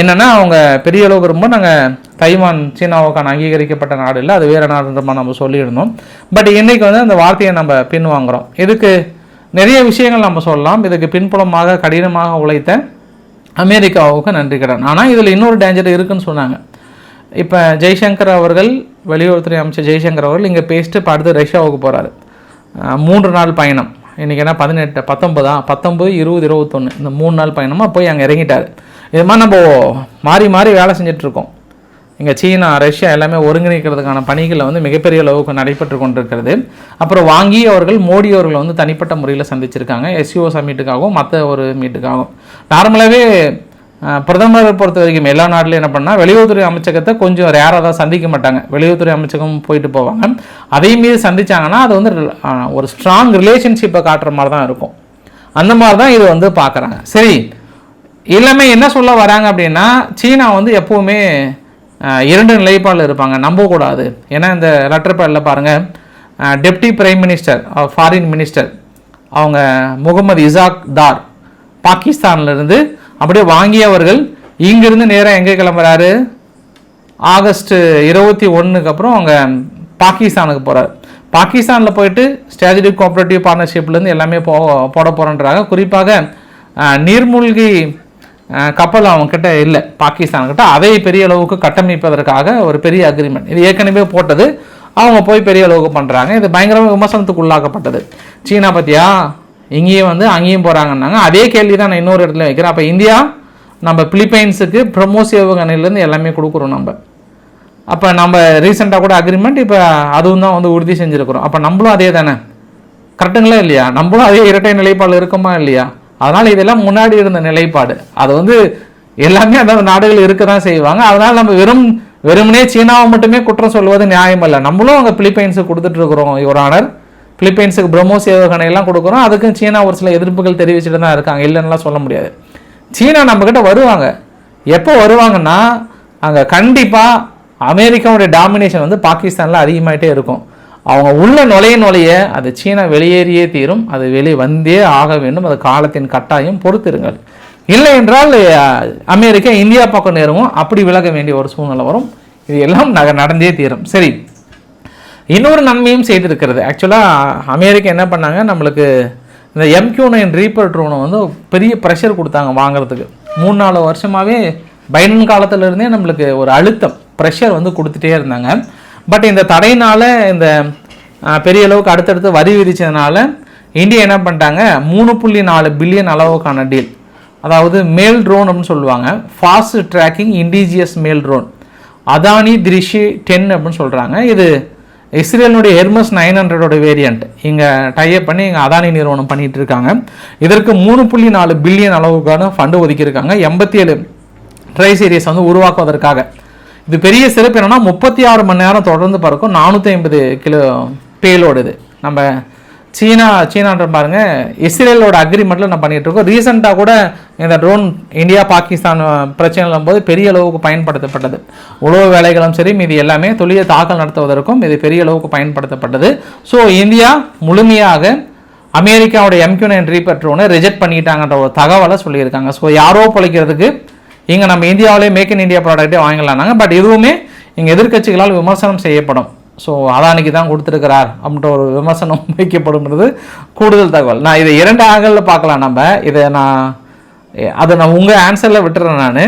என்னென்னா அவங்க பெரிய அளவுக்கு ரொம்ப நாங்கள் தைவான் சீனாவுக்கான அங்கீகரிக்கப்பட்ட நாடு இல்லை அது வேறு நாடுன்ற நம்ம சொல்லியிருந்தோம். பட் இன்றைக்கி வந்து அந்த வார்த்தையை நம்ம பின்வாங்கறோம். இதுக்கு நிறைய விஷயங்கள் நம்ம சொல்லலாம். இதுக்கு பின்புலமாக கடினமாக உழைத்த அமெரிக்காவுக்கு நன்றி கடன். ஆனால் இதில் இன்னொரு டேஞ்சர் இருக்குன்னு சொன்னாங்க. இப்போ ஜெய்சங்கர் அவர்கள் வெளியுறவுத்துறை அமைச்சர் ஜெய்சங்கர் அவர்கள் இங்கே பேசிட்டு இப்போ அடுத்து ரஷ்யாவுக்கு போகிறாரு மூன்று நாள் பயணம். இன்றைக்கி என்ன பதினெட்டு பத்தொம்பதா பத்தொம்பது இருபது இருபத்தொன்று இந்த மூணு நாள் பயணமாக போய் அங்கே இறங்கிட்டார். இது மாதிரி நம்ம மாறி மாறி வேலை செஞ்சிட்ருக்கோம் இங்கே சீனா ரஷ்யா எல்லாமே ஒருங்கிணைக்கிறதுக்கான பணிகளை வந்து மிகப்பெரிய அளவுக்கு நடைபெற்று கொண்டிருக்கிறது. அப்புறம் வாங்கி அவர்கள் மோடி அவர்களை வந்து தனிப்பட்ட முறையில் சந்திச்சிருக்காங்க. எஸ்யூஓ சம்மிட்டுக்காகவும் மற்ற ஒரு மீட்டுக்காகவும் நார்மலாகவே பிரதமரை பொறுத்த வரைக்கும் எல்லா நாட்டிலும் என்ன பண்ணால் வெளியுறவுத்துறை அமைச்சகத்தை கொஞ்சம் ரேராக தான் சந்திக்க மாட்டாங்க. வெளியுறவுத்துறை அமைச்சகம் போயிட்டு போவாங்க. அதே மீறி சந்திச்சாங்கன்னா அது வந்து ஒரு ஸ்ட்ராங் ரிலேஷன்ஷிப்பை காட்டுற மாதிரி தான் இருக்கும். அந்த மாதிரி தான் இது வந்து பார்க்குறாங்க சரி. எல்லாமே என்ன சொல்ல வராங்க அப்படின்னா சீனா வந்து எப்போவுமே இரண்டு நிலைப்பாடில் இருப்பாங்க. நம்பக்கூடாது. ஏன்னா இந்த லெட்டர் பேடில் பாருங்கள் deputy prime minister foreign minister அவங்க முகமது இசாக் தார் பாகிஸ்தான்லேருந்து அப்படியே வாங்கியவர்கள் இங்கிருந்து நேராக எங்கே கிளம்புறாரு? ஆகஸ்ட் இருபத்தி ஒன்றுக்கு அப்புறம் அவங்க பாகிஸ்தானுக்கு போகிறார் பாகிஸ்தானில் போயிட்டு ஸ்ட்ராட்டஜிக் கோஆப்ரேட்டிவ் பார்ட்னர்ஷிப்லேருந்து எல்லாமே போ போட போகிறன்றாங்க குறிப்பாக நீர்மூழ்கி கப்பல் அவங்கக்கிட்ட இல்லை. பாகிஸ்தான்கிட்ட அதை பெரிய அளவுக்கு கட்டமைப்பதற்காக ஒரு பெரிய அக்ரிமெண்ட் இது ஏற்கனவே போட்டது. அவங்க போய் பெரிய அளவுக்கு பண்ணுறாங்க இது பயங்கரமாக விமர்சனத்துக்கு உள்ளாக்கப்பட்டது. சீனா பற்றியா இங்கேயும் வந்து அங்கேயும் போகிறாங்கன்னாங்க அதே கேள்வி தான் நான் இன்னொரு இடத்துல வைக்கிறேன். அப்போ இந்தியா நம்ம பிலிப்பைன்ஸுக்கு பிரம்மோஸ் ஏவுகணையிலேருந்து எல்லாமே கொடுக்குறோம் நம்ம. அப்போ நம்ம ரீசெண்டாக கூட அக்ரிமெண்ட் இப்போ அதுவும் தான் வந்து உறுதி செஞ்சுருக்குறோம். அப்போ நம்மளும் அதே தானே? கரெக்டுங்களா இல்லையா? நம்மளும் அதே இரட்டை நிலைப்பாடு இருக்குமா இல்லையா? அதனால் இதெல்லாம் முன்னாடி இருந்த நிலைப்பாடு. அது வந்து எல்லாமே அந்த நாடுகள் இருக்க தான் செய்வாங்க. அதனால் நம்ம வெறும் வெறுமனே சீனாவை மட்டுமே குற்றம் சொல்வது நியாயம் இல்லை நம்மளும் அங்கே பிலிப்பைன்ஸுக்கு கொடுத்துட்ருக்குறோம் இவர் யுவர் ஆனர். பிலிப்பைன்ஸுக்கு பிரம்மோஸ் ஏவுகணை எல்லாம் கொடுக்குறோம். அதுக்கும் சீனா ஒரு சில எதிர்ப்புகள் தெரிவிச்சுட்டு தான் இருக்காங்க. இல்லைன்னுலாம் சொல்ல முடியாது. சீனா நம்மக்கிட்ட வருவாங்க. எப்போ வருவாங்கன்னா அங்கே கண்டிப்பாக அமெரிக்காவுடைய டாமினேஷன் வந்து பாகிஸ்தானில் அதிகமாகிட்டே இருக்கும். அவங்க உள்ள நுழைய நுழைய அது சீனா வெளியேறியே தீரும். அது வெளியே வந்தே ஆக வேண்டும். அது காலத்தின் கட்டாயம். பொறுத்திருங்கள். இல்லை என்றால் அமெரிக்கா இந்தியா பக்கம் நேருவோம் அப்படி விலக வேண்டிய ஒரு சூழ்நிலை வரும். இது எல்லாம் நக நடந்தே தீரும். சரி. இன்னொரு நன்மையும் செய்திருக்கிறது. ஆக்சுவலாக அமெரிக்கா என்ன பண்ணாங்க? நம்மளுக்கு இந்த எம்கியூ நைன் ரீப்பர் ட்ரோனை வந்து பெரிய ப்ரெஷர் கொடுத்தாங்க வாங்குறதுக்கு. மூணு நாலு வருஷமாகவே பைடன் காலத்துலேருந்தே நம்மளுக்கு ஒரு அழுத்தம் ப்ரெஷர் வந்து கொடுத்துட்டே இருந்தாங்க. பட் இந்த தடையினால் இந்த பெரிய அளவுக்கு அடுத்தடுத்து வரி விதித்ததுனால இந்தியா என்ன பண்ணிட்டாங்க? மூணு புள்ளி நாலு பில்லியன் அளவுக்கான டீல் அதாவது மேல் ட்ரோன் அப்படின்னு சொல்லுவாங்க. Fast tracking indigenous MALE drone Adani Drishti ten அப்படின்னு சொல்கிறாங்க இது இஸ்ரேலினுடைய ஹெர்மஸ் நைன் ஹண்ட்ரடோட வேரியண்ட் இங்கே டைப் பண்ணி இங்கே அதானி நிறுவனம் பண்ணிகிட்டு இருக்காங்க. இதற்கு மூணு புள்ளி நாலு பில்லியன் அளவுக்கான ஃபண்டு ஒதுக்கியிருக்காங்க. எண்பத்தி ஏழு ட்ரை சீரியஸ் வந்து உருவாக்குவதற்காக. இது பெரிய சிறப்பு என்னென்னா முப்பத்தி ஆறு மணி நேரம் தொடர்ந்து பறக்கும். நானூற்றி ஐம்பது கிலோ பேலோடு இது. நம்ம சீனா சீனான்ற பாருங்க இஸ்ரேலோட அக்ரிமெண்ட்டில் நம்ம பண்ணிகிட்டு இருக்கோம். ரீசெண்டாக கூட இந்த ட்ரோன் இந்தியா பாகிஸ்தான் பிரச்சனைகளும் போது பெரிய அளவுக்கு பயன்படுத்தப்பட்டது. உழவு வேலைகளும் சரி மீது எல்லாமே தொழிலை தாக்கல் நடத்துவதற்கும் இது பெரிய அளவுக்கு பயன்படுத்தப்பட்டது. ஸோ இந்தியா முழுமையாக அமெரிக்காவோட எம்கியூ நைன் ரீபர் ட்ரோனை ரிஜெக்ட் பண்ணிட்டாங்கன்ற ஒரு தகவலை சொல்லியிருக்காங்க. ஸோ யாரோ பிழைக்கிறதுக்கு இங்கே நம்ம இந்தியாவிலே மேக் இன் இந்தியா ப்ராடக்ட்டே வாங்கலாம்னாங்க பட் இதுவுமே இங்கே எதிர்க்கட்சிகளால் விமர்சனம் செய்யப்படும். ஸோ அதானிக்கு தான் கொடுத்துருக்கிறார் அப்படின்ற ஒரு விமர்சனம் [laughs] வைக்கப்படும்ன்றது கூடுதல் தகவல். நான் இதை இரண்டு ஆங்கிளில் பார்க்கலாம் நம்ம. இதை நான் அதை நான் உங்கள் ஆன்சரில் விட்டுறேன் நான்.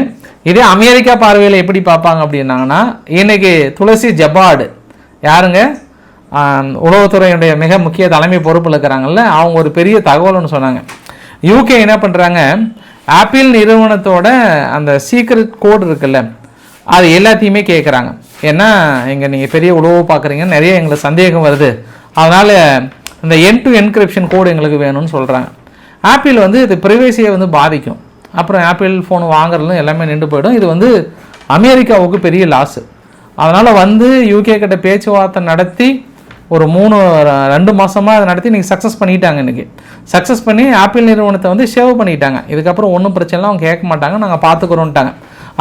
இதே அமெரிக்கா பார்வையில் எப்படி பார்ப்பாங்க அப்படின்னாங்கன்னா இன்றைக்கி துளசி ஜபாடு யாருங்க? உளவுத்துறையுடைய மிக முக்கிய தலைமை பொறுப்பில் இருக்கிறாங்கல்ல அவங்க ஒரு பெரிய தகவல்னு சொன்னாங்க. யூகே என்ன பண்ணுறாங்க ஆப்பிள் நிறுவனத்தோட அந்த சீக்ரெட் கோட் இருக்குல்ல அது எல்லாத்தையுமே கேட்குறாங்க ஏன்னா இங்கே நீங்கள் பெரிய உழவு பார்க்குறீங்க நிறைய எங்களுக்கு சந்தேகம் வருது. அதனால் இந்த என் டு என்கிரிப்ஷன் கோடு எங்களுக்கு வேணும்னு சொல்கிறாங்க ஆப்பிள் வந்து இது ப்ரைவேசியை வந்து பாதிக்கும். அப்புறம் ஆப்பிள் ஃபோன் வாங்குறதுல எல்லாமே நின்று போயிடும். இது வந்து அமெரிக்காவுக்கு பெரிய லாஸு அதனால் வந்து யூகே கிட்ட பேச்சுவார்த்தை நடத்தி ஒரு மூணு ரெண்டு மாதமாக அதை நடத்தி இன்றைக்கி சக்ஸஸ் பண்ணிட்டாங்க இன்றைக்கி சக்ஸஸ் பண்ணி ஆப்பிள் நிறுவனத்தை வந்து சேவ் பண்ணிட்டாங்க. இதுக்கப்புறம் ஒன்றும் பிரச்சனை இல்லை. அவங்க கேட்க மாட்டாங்க. நாங்கள் பார்த்துக்குறோன்ட்டாங்க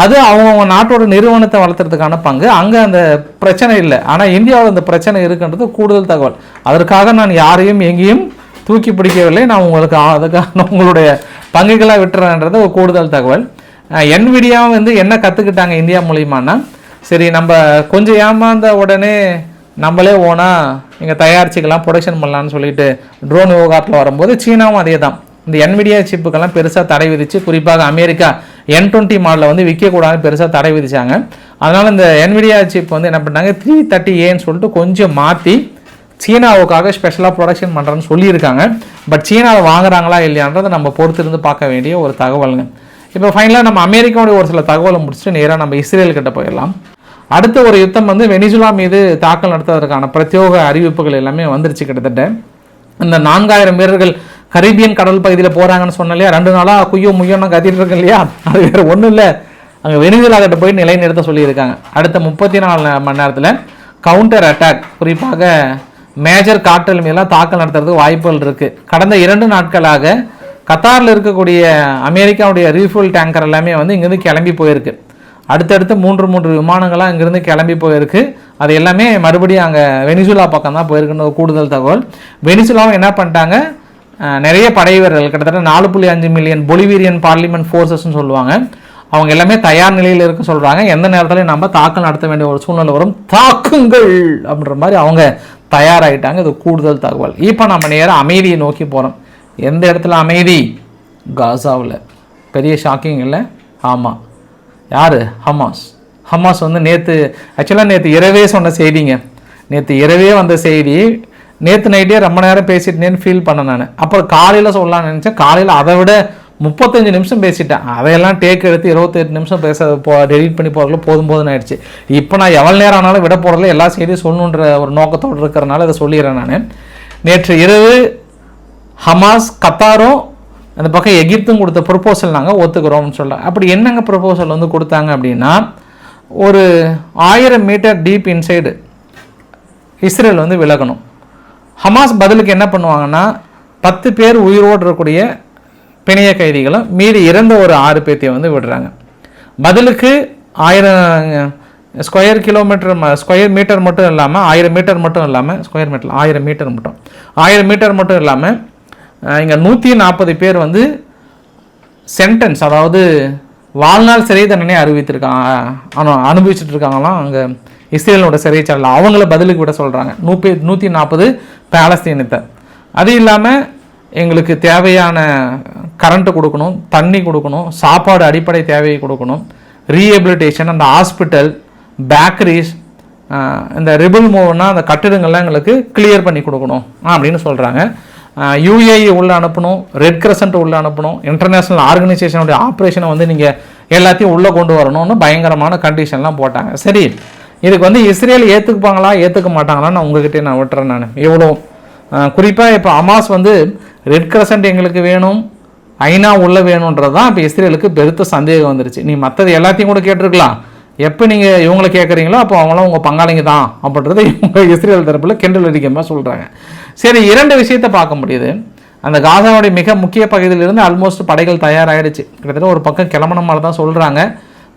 அது அவங்கவுங்க நாட்டோட நிறுவனத்தை வளர்த்துறதுக்கான பங்கு. அங்கே அந்த பிரச்சனை இல்லை. ஆனால் இந்தியாவில் அந்த பிரச்சனை இருக்குன்றது கூடுதல் தகவல். அதற்காக நான் யாரையும் எங்கேயும் தூக்கி பிடிக்கவில்லை. நான் உங்களுக்கு அதுக்காக உங்களுடைய பங்குகளாக விட்டுறேன்றது ஒரு கூடுதல் தகவல். என்விடியா வந்து என்ன கற்றுக்கிட்டாங்க இந்தியா மூலியமானா? சரி நம்ம கொஞ்சம் ஏமாந்த உடனே நம்மளே ஓனா நீங்கள் தயாரிச்சுக்கலாம் ப்ரொடக்ஷன் பண்ணலாம்னு சொல்லிட்டு ட்ரோன் விவகாரத்தில் வரும்போது சீனாவும் அதே தான் இந்த என்விடியா சிப்புக்கெல்லாம் பெருசாக தடை விதிச்சு குறிப்பாக அமெரிக்கா என் டுவெண்ட்டி மாடலில் வந்து விற்கக்கூடாதுன்னு பெருசாக தடை விதிச்சாங்க. அதனால் இந்த என்விடியா சிப் வந்து என்ன பண்ணாங்க த்ரீ தேர்ட்டி ஏன்னு சொல்லிட்டு கொஞ்சம் மாற்றி சீனாவுக்காக ஸ்பெஷலாக ப்ரொடக்ஷன் பண்ணுறேன்னு சொல்லியிருக்காங்க. பட் சீனாவை வாங்குறாங்களா இல்லையான்றதை நம்ம பொறுத்திருந்து பார்க்க வேண்டிய ஒரு தகவலுங்க. இப்போ ஃபைனலாக நம்ம அமெரிக்காவுடைய ஒரு சில தகவலை முடிச்சுட்டு நேராக நம்ம இஸ்ரேல் கிட்ட போயிடலாம். அடுத்த ஒரு யுத்தம் வந்து வெனிசுலா மீது தாக்கல் நடத்துவதற்கான பிரத்யோக அறிவிப்புகள் எல்லாமே வந்துருச்சு கிட்டத்தட்ட. இந்த நான்காயிரம் வீரர்கள் கரீபியன் கடல் பகுதியில் போகிறாங்கன்னு சொன்ன இல்லையா? ரெண்டு நாளாக குய்யோ முய்யோன்னு கத்திட்டு இருக்கு இல்லையா? அது வேறு ஒன்றும் இல்லை. அங்கே வெனிசுலா கிட்ட போய் நிலைநிறுத்த சொல்லியிருக்காங்க. அடுத்த முப்பத்தி நாலு மணி நேரத்தில் கவுண்டர் அட்டாக் குறிப்பாக மேஜர் காற்றல் மீதெல்லாம் தாக்கல் நடத்துறதுக்கு வாய்ப்புகள் இருக்குது கடந்த இரண்டு நாட்களாக கத்தாரில் இருக்கக்கூடிய அமெரிக்காவுடைய ரீஃபுல் டேங்கர் எல்லாமே வந்து இங்கேருந்து கிளம்பி போயிருக்கு. அடுத்தடுத்து மூன்று மூன்று விமானங்களாக இங்கேருந்து கிளம்பி போயிருக்கு. அது எல்லாமே மறுபடியும் அங்கே வெனிசுலா பக்கம் தான் போயிருக்குன்னு கூடுதல் தகவல். வெனிசுலாவும் என்ன பண்ணிட்டாங்க? நிறைய படை வீரர்கள் கிட்டத்தட்ட நாலு புள்ளி அஞ்சு மில்லியன் பொலிவீரியன் பார்லிமெண்ட் ஃபோர்ஸஸ்ன்னு சொல்லுவாங்க. அவங்க எல்லாமே தயார் நிலையில் இருக்க சொல்கிறாங்க எந்த நேரத்துலையும் நம்ம தாக்கல் நடத்த வேண்டிய ஒரு சூழ்நிலை வரும். தாக்குங்கள் அப்படின்ற மாதிரி அவங்க தயாராகிட்டாங்க இது கூடுதல் தகவல். இப்போ நம்ம நேராக அமைதியை நோக்கி போகிறோம் எந்த இடத்துல அமைதி? காசாவில். பெரிய ஷாக்கிங் இல்லை? ஆமாம் யார்? ஹமாஸ். ஹமாஸ் வந்து நேற்று ஆக்சுவலாக நேற்று இரவே சொன்ன செய்திங்க. நேற்று இரவே வந்த செய்தி நேற்று நைட்டே ரொம்ப நேரம் பேசிட்டேன்னு ஃபீல் பண்ணேன் நான். அப்புறம் காலையில் சொல்லலாம்னு நினச்சேன். காலையில் அதை விட முப்பத்தஞ்சு நிமிஷம் பேசிட்டேன். அதையெல்லாம் டேக் எடுத்து இருபத்தெட்டு நிமிஷம் பேச போ டெலிட் பண்ணி போகிறதுல போதும் போதும் ஆயிடுச்சு. இப்போ நான் எவ்வளோ நேரம் ஆனாலும் விட போகிறதுல எல்லா செய்தியும் சொல்லணுன்ற ஒரு நோக்கத்தோடு இருக்கிறனால இதை சொல்லிடுறேன் நான். நேற்று இரவு ஹமாஸ் கத்தாரும் அந்த பக்கம் எகிப்தும் கொடுத்த ப்ரொப்போசல் நாங்கள் ஒத்துக்கிறோம்னு சொல்ல. அப்படி என்னங்க ப்ரொப்போசல் வந்து கொடுத்தாங்க அப்படின்னா ஒரு ஆயிரம் மீட்டர் டீப் இன்சைடு இஸ்ரேல் வந்து விலகணும். ஹமாஸ் பதிலுக்கு என்ன பண்ணுவாங்கன்னா பத்து பேர் உயிரோடு இருக்கக்கூடிய பிணைய கைதிகளும் மீதி இறந்த ஒரு ஆறு பேர்த்தையும் வந்து விடுறாங்க. பதிலுக்கு ஆயிரம் ஸ்கொயர் கிலோமீட்டர் ஸ்கொயர் மீட்டர் மட்டும் இல்லாமல் ஆயிரம் மீட்டர் மட்டும் இல்லாமல் ஸ்கொயர் மீட்டர் ஆயிரம் மீட்டர் மட்டும். ஆயிரம் மீட்டர் மட்டும் இல்லாமல் இங்கே நூற்றி நாற்பது பேர் வந்து சென்டென்ஸ் அதாவது வாழ்நாள் சிறை தண்டனை அறிவித்திருக்காங்க ஆனால் அனுபவிச்சுட்டு இருக்காங்களாம் அங்கே இஸ்ரேலோட சிறைச்சாலையில் அவங்கள பதிலுக்கு விட சொல்கிறாங்க நூற்றி நூற்றி நாற்பது பேலஸ்தீனத்தை. அது இல்லாமல் எங்களுக்கு தேவையான கரண்ட்டு கொடுக்கணும் தண்ணி கொடுக்கணும் சாப்பாடு அடிப்படை தேவையை கொடுக்கணும் ரீஹபிலிட்டேஷன் அந்த ஹாஸ்பிட்டல் பேக்கரிஸ் இந்த ரிபிள் மூவ்னால் அந்த கட்டிடங்கள்லாம் எங்களுக்கு கிளியர் பண்ணி கொடுக்கணும் அப்படின்னு சொல்கிறாங்க யூஏஇ உள்ளே அனுப்பணும் ரெட் கிரசன்ட் உள்ளே அனுப்பணும் இன்டர்நேஷ்னல் ஆர்கனைசேஷனுடைய ஆப்ரேஷனை வந்து நீங்கள் எல்லாத்தையும் உள்ளே கொண்டு வரணும்னு பயங்கரமான கண்டிஷன்லாம் போட்டாங்க. சரி இதுக்கு வந்து இஸ்ரேல் ஏற்றுக்குப்பாங்களா ஏற்றுக்க மாட்டாங்களான்னு நான் உங்ககிட்டே நான் விட்டுறேன் நான். எவ்வளோ குறிப்பாக இப்போ அமாஸ் வந்து ரெட் கிரசன்ட் எங்களுக்கு வேணும் ஐநா உள்ளே வேணுன்றது தான் இப்போ இஸ்ரேலுக்கு பெருத்த சந்தேகம் வந்துருச்சு. நீ மற்றது எல்லாத்தையும் கூட கேட்டிருக்கலாம். எப்போ நீங்கள் இவங்களை கேட்குறீங்களோ அப்போ அவங்களாம் உங்கள் பங்காளிங்க தான் அப்படின்றத இவங்க இஸ்ரேல் தரப்பில் கிண்டல் அடிக்கமாக சொல்கிறாங்க சரி இரண்டு விஷயத்தை பார்க்க முடியுது. அந்த காசாவுடைய மிக முக்கிய பகுதியிலிருந்து ஆல்மோஸ்ட் படைகள் தயாராகிடுச்சு கிட்டத்தட்ட ஒரு பக்கம் கிளம்புன மாதிரி தான் சொல்கிறாங்க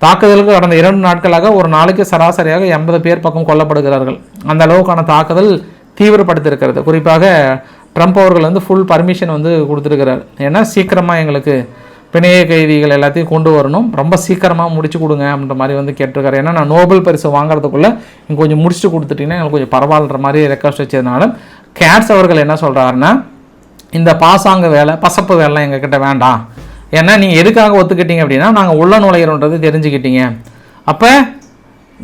தாக்குதலுக்கு கடந்த இரண்டு நாட்களாக ஒரு நாளைக்கு சராசரியாக எண்பது பேர் பக்கம் கொல்லப்படுகிறார்கள். அந்த அளவுக்கான தாக்குதல் தீவிரப்படுத்தியிருக்கிறது. குறிப்பாக ட்ரம்ப் அவர்கள் வந்து ஃபுல் பர்மிஷன் வந்து கொடுத்துருக்கிறார். ஏன்னா சீக்கிரமாக எங்களுக்கு பிணைய கைதிகள் எல்லாத்தையும் கொண்டு வரணும். ரொம்ப சீக்கிரமாக முடிச்சு கொடுங்க அப்படின்ற மாதிரி வந்து கேட்டிருக்காரு. ஏன்னா நான் நோபல் பரிசு வாங்குறதுக்குள்ளே நீங்கள் கொஞ்சம் முடிச்சுட்டு கொடுத்துட்டீங்கன்னா எங்களுக்கு கொஞ்சம் பரவாயில்ற மாதிரி ரெக்வஸ்ட் வச்சதுனால கேட்ஸ் அவர்கள் என்ன சொல்கிறாருன்னா இந்த பாசாங்க வேலை பசப்பு வேலைலாம் எங்ககிட்ட வேண்டாம். ஏன்னா நீங்கள் எதுக்காக ஒத்துக்கிட்டீங்க அப்படின்னா நாங்கள் உள்ள நுழையிறோன்றது தெரிஞ்சுக்கிட்டீங்க. அப்போ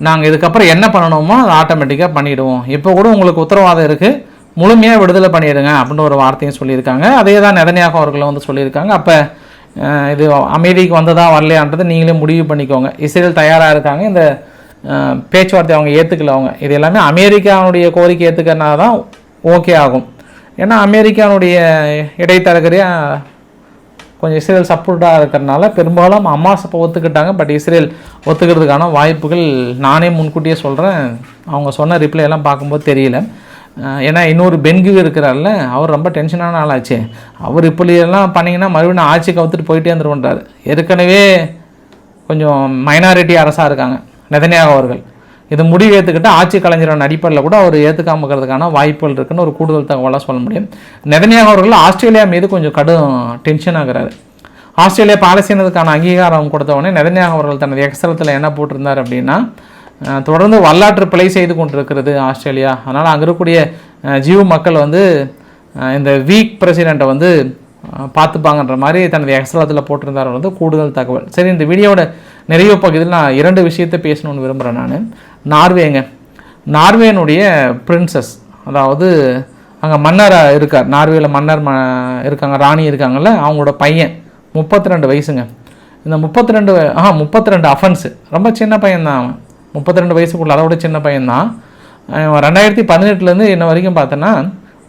நாங்கள் இதுக்கப்புறம் என்ன பண்ணணுமோ அதை ஆட்டோமேட்டிக்காக பண்ணிவிடுவோம் இப்போ கூட உங்களுக்கு உத்தரவாதம் இருக்குது முழுமையாக விடுதலை பண்ணிடுங்க அப்படின்னு ஒரு வார்த்தையும் சொல்லியிருக்காங்க. அதே தான் நெதனியாக அவர்களும் வந்து சொல்லியிருக்காங்க. அப்போ இது அமைதிக்கு வந்ததா வரலையான்றது நீங்களே முடிவு பண்ணிக்கோங்க. இஸ்ரேல் தயாராக இருக்காங்க. இந்த பேச்சுவார்த்தை அவங்க ஏற்றுக்கல அவங்க. இது எல்லாமே அமெரிக்காவுடைய கோரிக்கை ஏற்றுக்கிறனால தான் ஓகே ஆகும். ஏன்னா அமெரிக்கானுடைய இடைத்தரகரையாக கொஞ்சம் இஸ்ரேல் சப்போர்ட்டாக இருக்கிறனால பெரும்பாலும் அம்மாஸ் இப்போ ஒத்துக்கிட்டாங்க. பட் இஸ்ரேல் ஒத்துக்கிறதுக்கான வாய்ப்புகள் நானே முன்கூட்டியே சொல்கிறேன் அவங்க சொன்ன ரிப்ளை எல்லாம் பார்க்கும்போது தெரியல. ஏன்னா இன்னொரு பென்கு இருக்கிறார்ல அவர் ரொம்ப டென்ஷனான ஆளாச்சு. அவர் இப்படியெல்லாம் பண்ணிங்கன்னா மறுபடியும் ஆட்சி கவுத்துட்டு போயிட்டே இருந்துருன்றார் ஏற்கனவே கொஞ்சம் மைனாரிட்டி அரசாக இருக்காங்க. நெதனியாக அவர்கள். இது முடிவு ஏற்றுக்கிட்டு ஆட்சி கலைஞரோட அடிப்படையில் கூட அவர் ஏற்றுக்காம இருக்கிறதுக்கான வாய்ப்புகள் இருக்குன்னு ஒரு கூடுதல் தகவலாக சொல்ல முடியும். நெதனியாக அவர்கள் ஆஸ்திரேலியா மீது கொஞ்சம் கடும் டென்ஷன் ஆகிறாரு. ஆஸ்திரேலியா பாலஸ்தீனத்துக்கான அங்கீகாரம் கொடுத்தவொடனே நெதனியாக அவர்கள் தனது எக்ஸலத்தில் என்ன போட்டிருந்தார் அப்படின்னா தொடர்ந்து வரலாற்று பிழை செய்து கொண்டிருக்கிறது ஆஸ்திரேலியா. அதனால் அங்கே இருக்கக்கூடிய ஜீவ மக்கள் வந்து இந்த வீக் பிரசிடெண்ட்டை வந்து பார்த்துப்பாங்கன்ற மாதிரி தனது எக்ஸ்ட்ராத்தில் போட்டிருந்தார் வந்து கூடுதல் தகவல். சரி இந்த வீடியோட நிறைய பகுதியில் நான் இரண்டு விஷயத்தை பேசணும்னு விரும்புகிறேன் நான். நார்வேங்க. நார்வேனுடைய பிரின்சஸ் அதாவது அங்கே மன்னராக இருக்கார். நார்வேயில் மன்னர் ம இருக்காங்க ராணி இருக்காங்கல்ல அவங்களோட பையன். முப்பத்தி ரெண்டு வயசுங்க. இந்த முப்பத்தி ரெண்டு ஆ முப்பத்தி ரெண்டு அஃபென்ஸு ரொம்ப சின்ன பையன்தான் அவன். முப்பத்தி ரெண்டு வயசுக்குள்ள அதை விட சின்ன பையன்தான். ரெண்டாயிரத்தி பதினெட்டுலேருந்து இன்ன வரைக்கும் பார்த்தோன்னா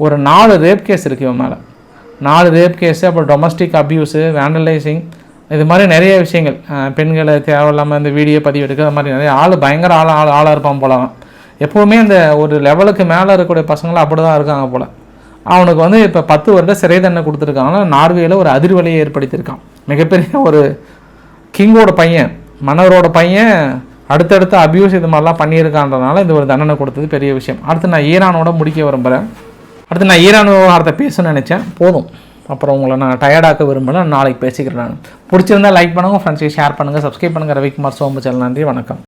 ஒரு நாலு ரேப் கேஸ் இருக்குது இவன் மேலே. நாலு ரேப் கேஸு அப்புறம் டொமஸ்டிக் அப்யூஸு வேண்டலைசிங் இது மாதிரி நிறைய விஷயங்கள். பெண்களை தேவையில்லாமல் இந்த வீடியோ பதிவு எடுக்கிற மாதிரி நிறைய ஆள் பயங்கர ஆள் ஆள் ஆளாக இருப்பான் போல. எப்போவுமே இந்த ஒரு லெவலுக்கு மேலே இருக்கக்கூடிய பசங்களாம் அப்படி தான் இருக்காங்க போல். அவனுக்கு வந்து இப்போ பத்து வருட சிறை தண்டனை கொடுத்துருக்காங்கன்னா நார்வேயில் ஒரு அதிர்வலையை ஏற்படுத்தியிருக்கான். மிகப்பெரிய ஒரு கிங்கோட பையன் மன்னரோட பையன் அடுத்தடுத்து அபியூஸ் இது மாதிரிலாம் பண்ணியிருக்கான்றதுனால இந்த ஒரு தண்டனை கொடுத்தது பெரிய விஷயம். அடுத்து நான் ஈரானோட முடிக்க விரும்புகிறேன் அடுத்து நான் ஈரான் விவகாரத்தை பேசணும்னு நினச்சேன். போதும். அப்புறம் உங்களை நான் டயர்டாக்க விரும்பல நாளைக்கு பேசிக்கிறேன் நான். பிடிச்சிருந்தா லைக் பண்ணுங்கள் ஃப்ரெண்ட்ஸுக்கு ஷேர் பண்ணுங்கள் சப்ஸ்கிரைப் பண்ணுங்கள் ரவிக்குமார் சோம்பு நன்றி வணக்கம்.